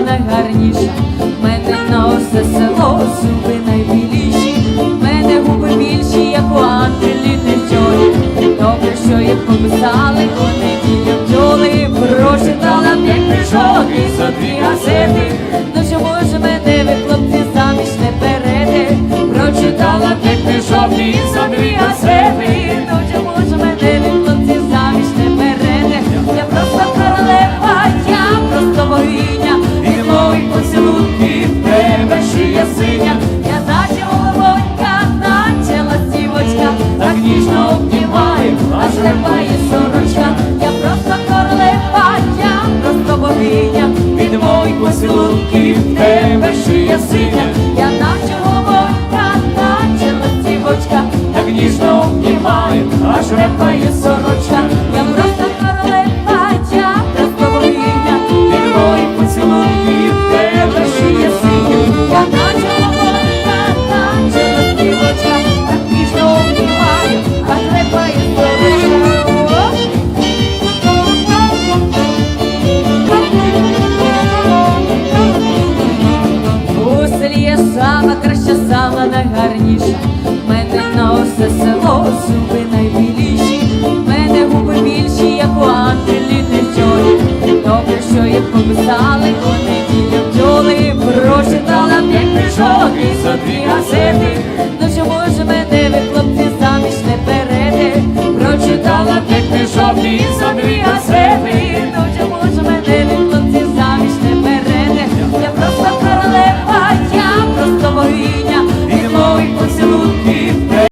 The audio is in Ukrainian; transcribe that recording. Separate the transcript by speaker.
Speaker 1: найгарніша. Поцілунків в тебе шия синя,
Speaker 2: я наче голубка, наче листівочка,
Speaker 1: так ніжно обнімаю, аж репає сорочка.
Speaker 2: мала найгарніша, мене на усе село, зуби найбіліші, мене губи більші, як у Ангеліни чолі. Добре, що їх пописали, вони діля бджоли, прочитала б, як прийшов, і за дві газети. Ну чому ж мене ви, хлопці, заміж не берете? Прочитала б, як пішов, і за дві